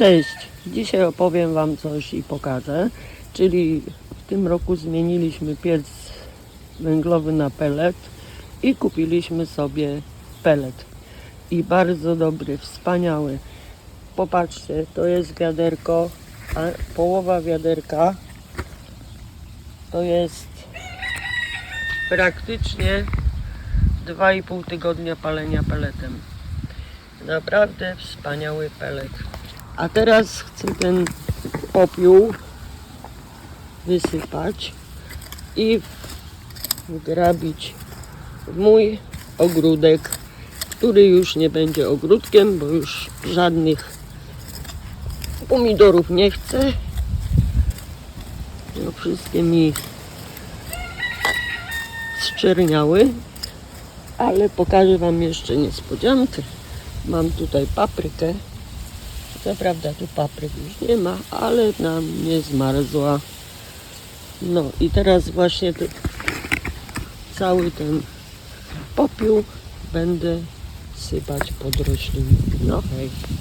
Cześć, dzisiaj opowiem Wam coś i pokażę. Czyli w tym roku zmieniliśmy piec węglowy na pelet i kupiliśmy sobie pelet. I bardzo dobry, wspaniały. Popatrzcie, to jest wiaderko, a połowa wiaderka to jest praktycznie 2,5 tygodnia palenia peletem. Naprawdę wspaniały pelet. A teraz chcę ten popiół wysypać i wgrabić mój ogródek, który już nie będzie ogródkiem, bo już żadnych pomidorów nie chcę. No, wszystkie mi zczerniały, ale pokażę Wam jeszcze niespodziankę. Mam tutaj paprykę. Co prawda tu papryk już nie ma, ale nam nie zmarzła. No i teraz właśnie cały ten popiół będę sypać pod rośliny. No hej.